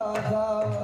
Uh,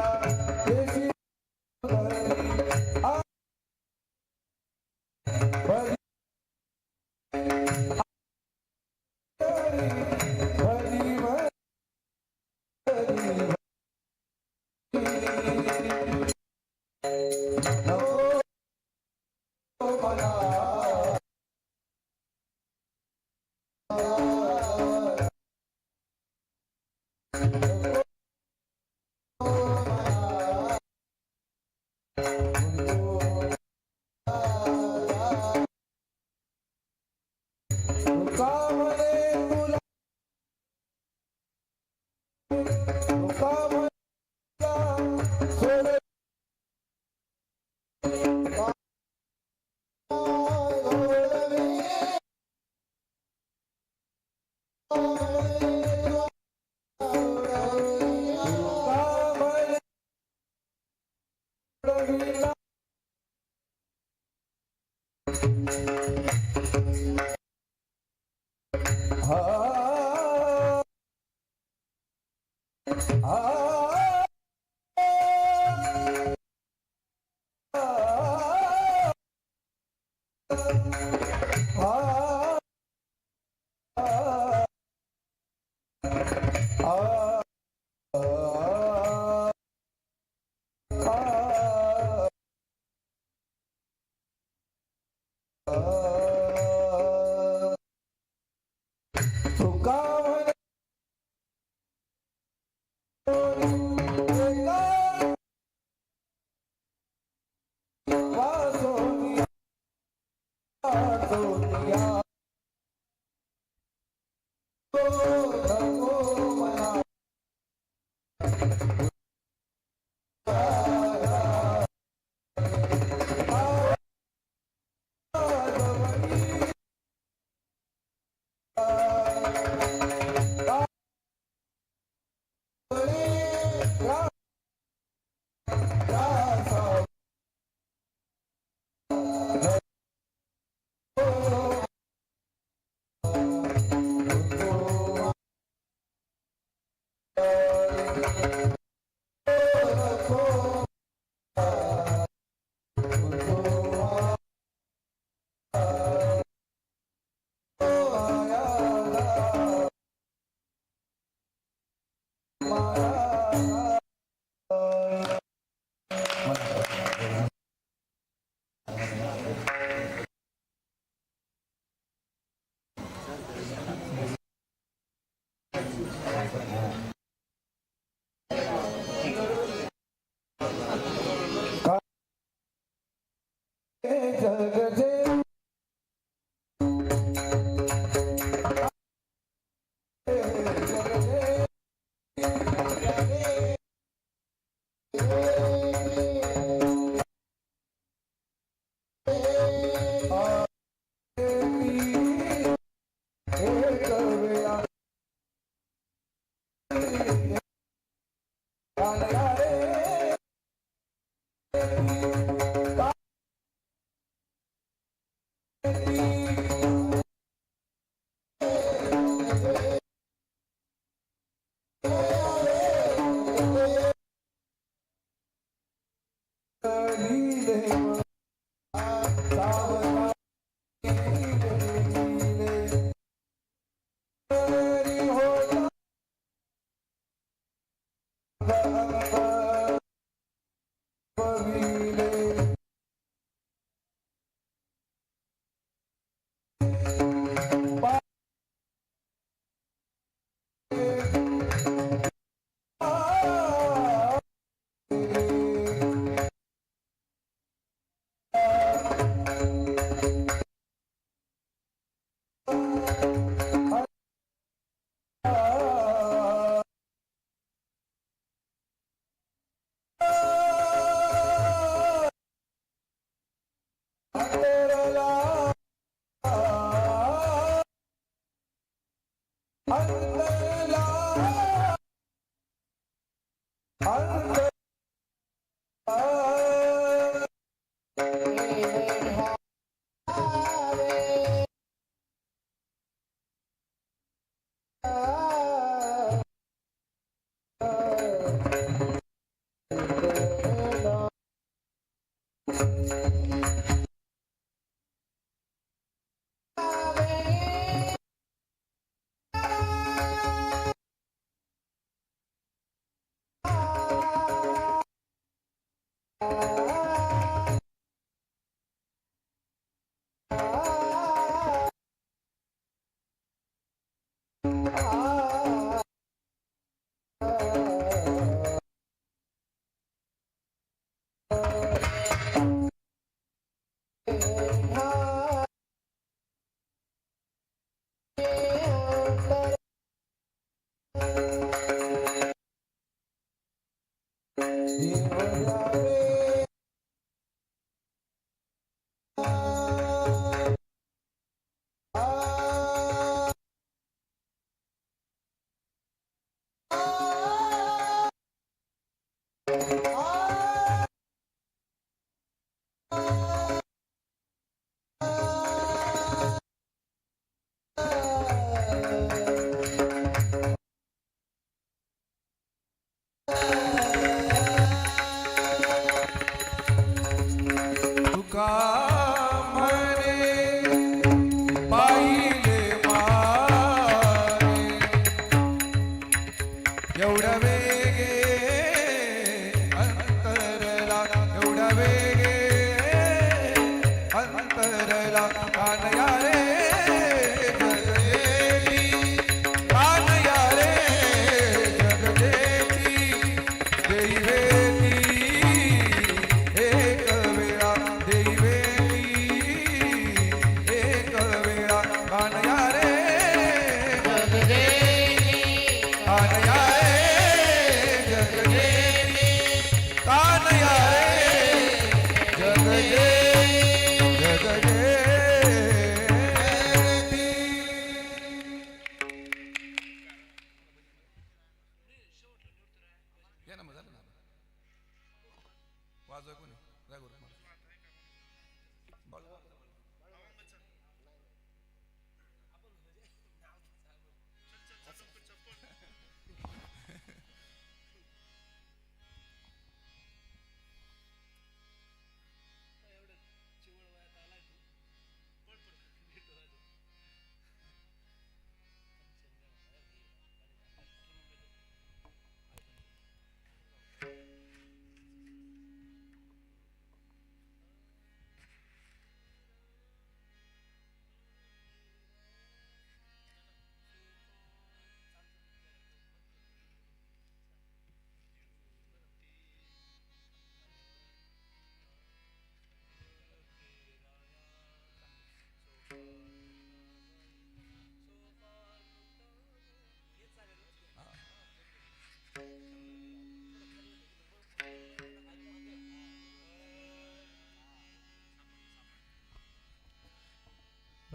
감사합니다. Hello.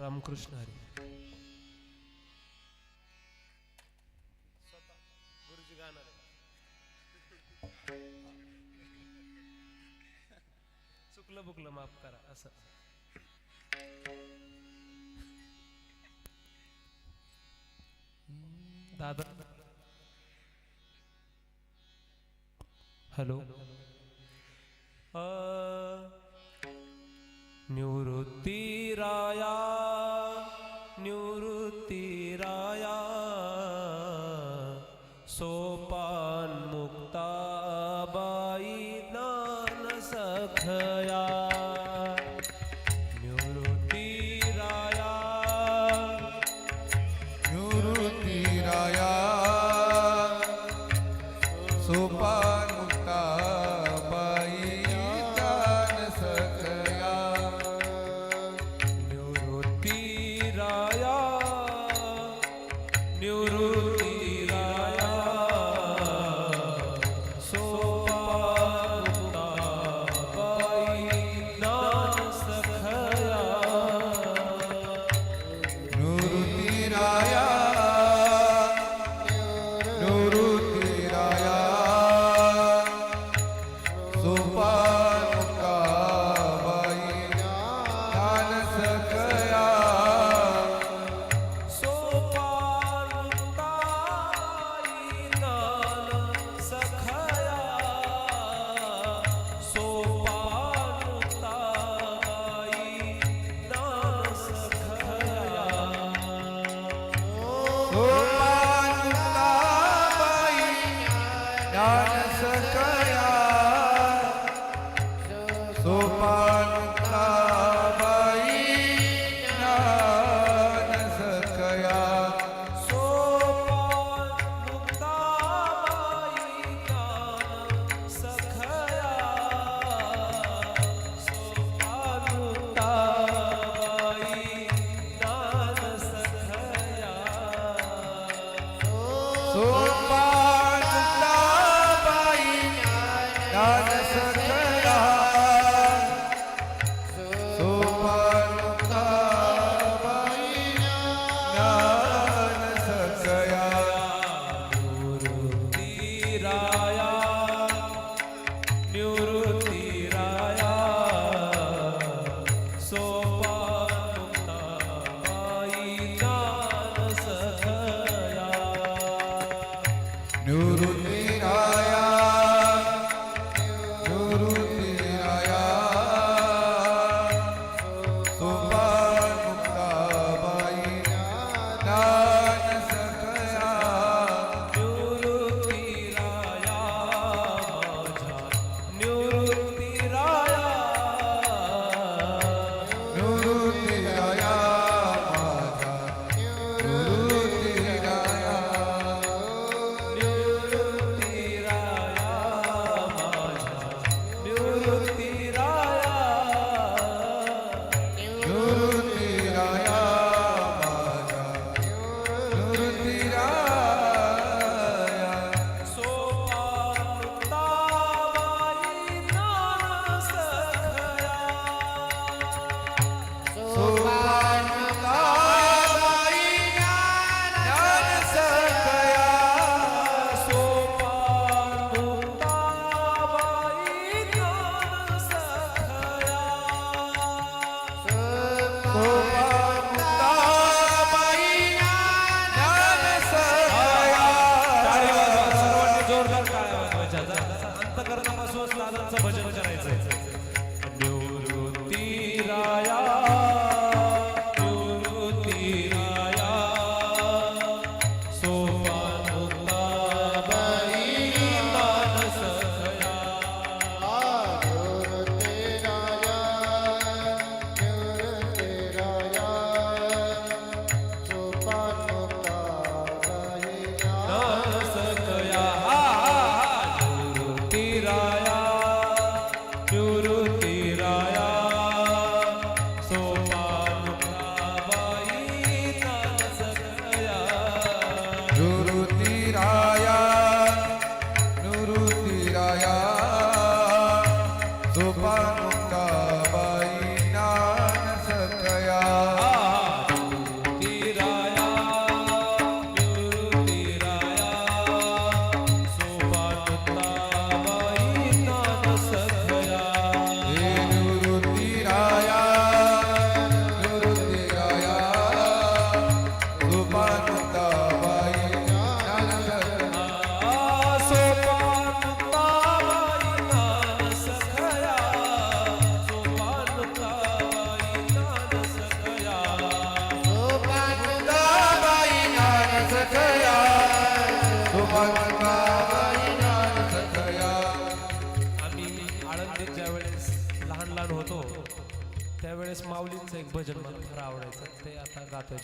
Ramakrishna Hari. गुरुजी गाणार चुकलं बुकलं माफ करा असं. दादा. हॅलो. निवृत्ती नूरु माऊलींचं एक भजन मला फार आवडायचं ते आता गातोय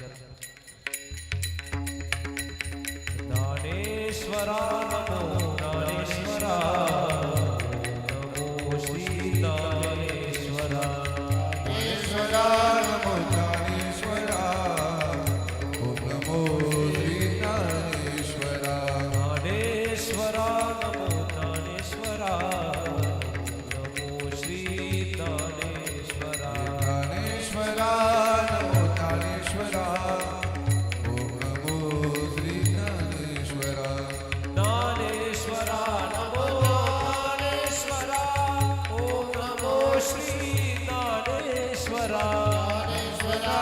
ज्ञानेश्वरा नमो ज्ञानेश्वरा. ज्ञानेश्वरा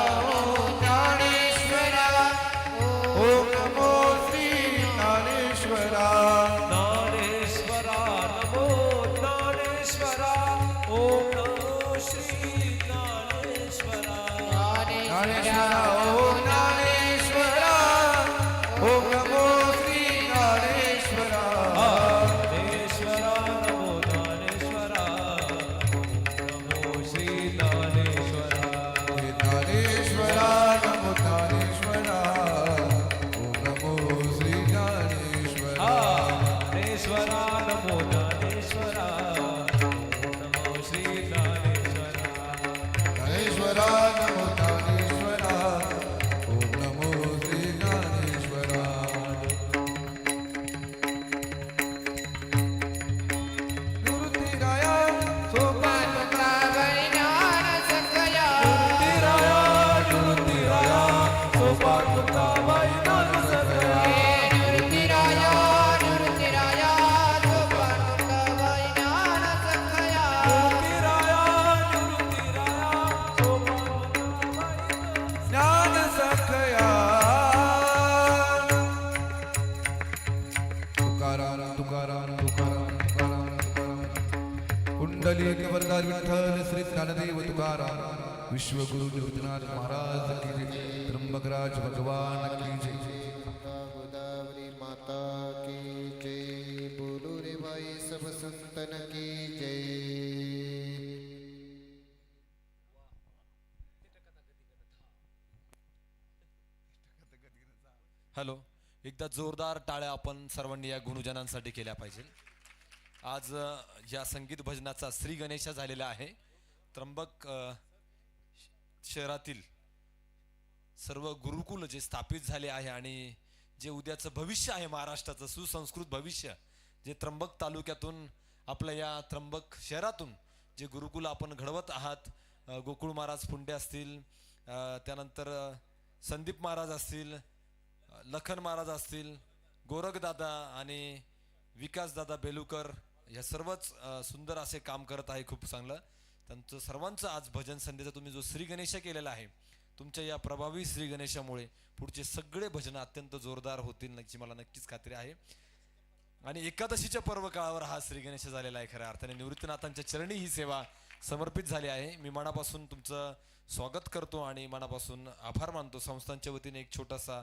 ज्ञानेश्वरा ज्ञानदेव तुकाराम विश्वगुरु निवृत्तीनाथ महाराज की जय। त्र्यंबकराज भगवान की जय। गोदावरी माता की जय। बोलो रे भाई सब संतन की जय। हॅलो एकदा जोरदार टाळ्या आपण सर्वांनी या गुरुजनांसाठी केल्या पाहिजे. आज या संगीत भजनाचा श्री गणेशा झालेला आहे. त्र्यंबक शहरातील सर्व गुरुकुल जे स्थापित झाले आहे आणि जे उद्याचं भविष्य आहे महाराष्ट्राचं सुसंस्कृत भविष्य जे त्र्यंबक तालुक्यातून आपल्या या त्र्यंबक शहरातून जे गुरुकुल आपण घडवत आहात गोकुळ महाराज फुंडे असतील त्यानंतर संदीप महाराज असतील लखन महाराज असतील गोरखदादा आणि विकासदादा बेलुकर या सर्वच सुंदर असे काम करत आहे खूप चांगलं. त्यांचं सर्वांचं आज भजन संध्येचा तुम्ही जो श्री गणेश केलेला आहे तुमच्या या प्रभावी श्री गणेशामुळे पुढचे सगळे भजन अत्यंत जोरदार होतील याची मला नक्कीच खात्री आहे. आणि एकादशीच्या पर्व काळावर हा श्री गणेश झालेला आहे खऱ्या अर्थाने. निवृत्तीनाथांच्या चरणी ही सेवा समर्पित झाली आहे. मी मनापासून तुमचं स्वागत करतो आणि मनापासून आभार मानतो. संस्थांच्या वतीने एक छोटासा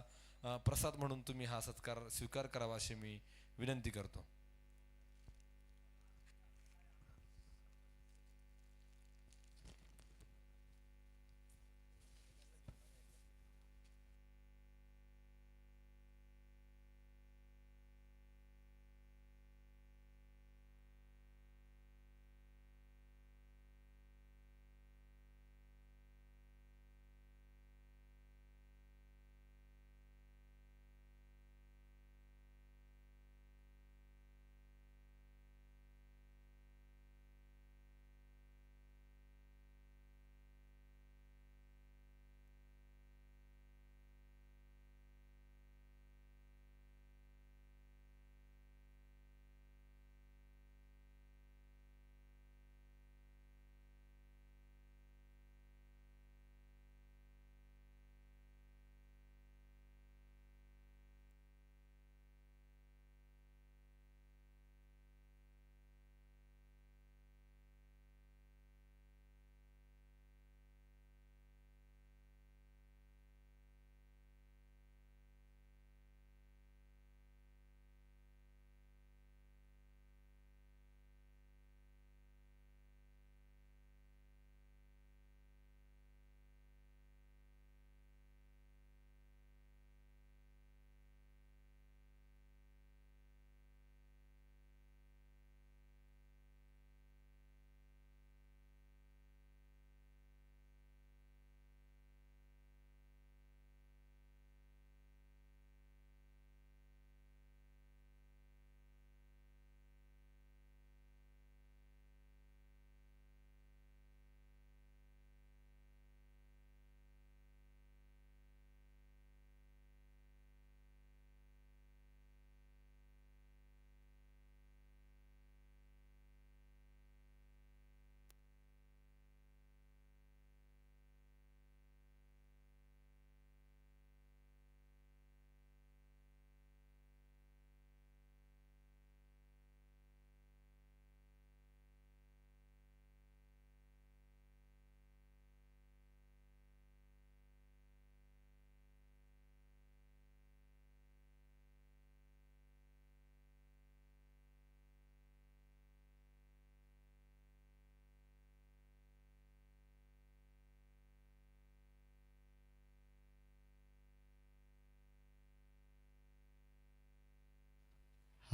प्रसाद म्हणून तुम्ही हा सत्कार स्वीकार करावा अशी मी विनंती करतो.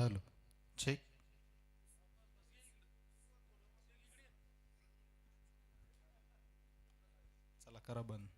हॅलो चेक चला करा बंद